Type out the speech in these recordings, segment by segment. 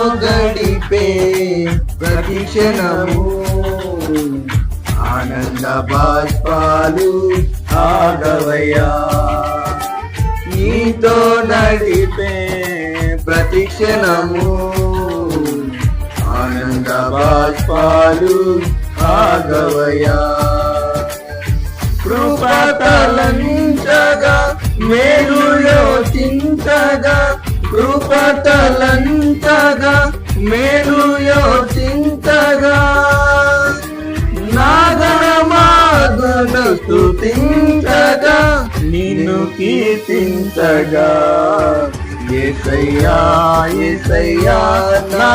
నీతో గడిపే ప్రతి క్షణము. ఆనంద బాష్పాలు ఆగవయ్యా నీతో నడిపే ప్రతి క్షణము. ఆనంద బాష్పాలు ఆగవయ్యా కృపతలంచగా మేలులో చింతగా కృపటలంతగా మేలు యోచించగా నాగరమాగన స్తుతించగా నిన్ను కీర్తించగా ఏసయ్యా ఏసయ్యా నా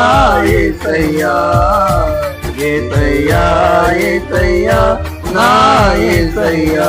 ఏసయ్యా. ఏసయ్యా ఏసయ్యా నా ఏసయ్యా.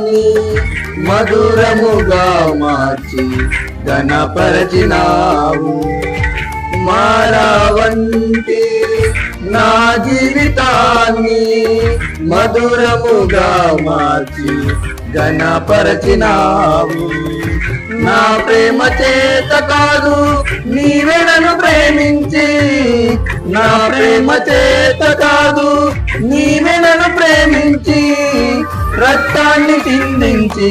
జీవితాన్ని మధురముగా మార్చి ఘనపరచినావు మారావంటి నా జీవితాన్ని మధురముగా మార్చి ఘనపరచినావు నా ప్రేమ చేత కాదు నీవే నన్ను ప్రేమించి నా ప్రేమ చేత కాదు నీ రక్తాన్ని చిందించి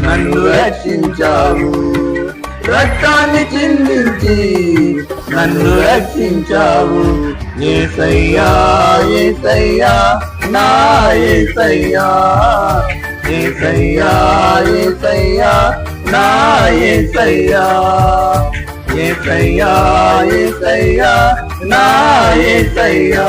నన్ను రక్షించావు. రక్తాన్ని చిందించి నన్ను రక్షించావు. ఏసయ్యా ఏసయ్యా నా ఏసయ్యా. ఏసయ్యా ఏసయ్యా నా ఏసయ్యా. ఏసయ్యా ఏసయ్యా నా ఏసయ్యా.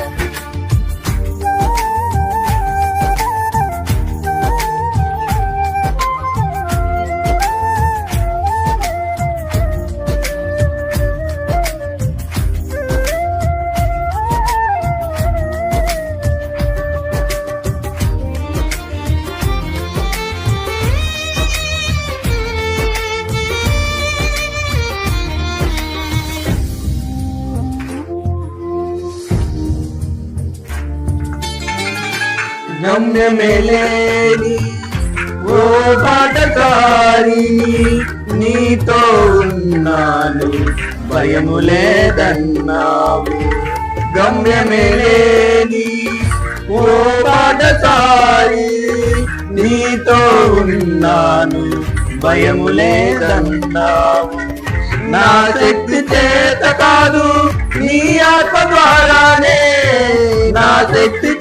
గమ్యమేలేని ఓ పాటకారి నీతో ఉన్నాను భయము లేదన్నావు. గమ్యమేలేని ఓ పాటకారి నీతో ఉన్నాను భయము లేదన్నావు. నా శక్తి చేత కాదు నీ ఆత్మ ద్వారానే నా శక్తి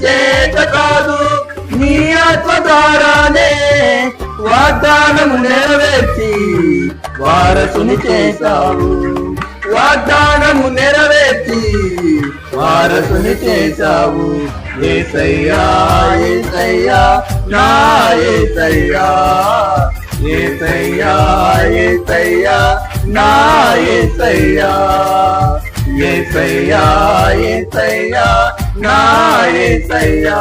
వాగ్దానము నెరవేర్చి వారసుని చేశావు. వాగ్దానము నెరవేర్చి వారసుని చేశావు. ఏసయ్యా ఏసయ్యా నా ఏసయ్యా. ఏసయ్యా ఏసయ్యా నా ఏసయ్యా. ఏసయ్యా ఏసయ్యా నా ఏసయ్యా.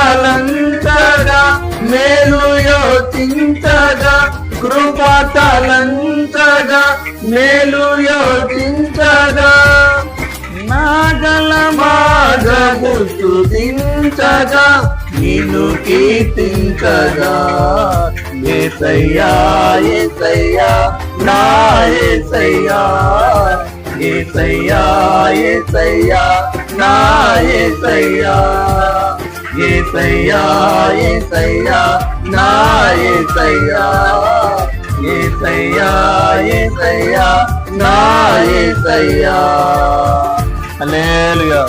కృపాకలంతగా మేలు యోచించగా కృప తలంచగా మేలు యోచించగా. నాగల మాగము స్తుతించగా నిన్ను కీర్తించగా. ఏసయ్యా ఏసయ్యా నా ఏసయ్యా. ఏసయ్యా ఏసయ్యా నా ఏసయ్యా. ఏసయ్యా ఏసయ్యా నా ఏసయ్యా ఏసయ్యా ఏసయ్యా నా ఏసయ్యా హల్లెలూయా.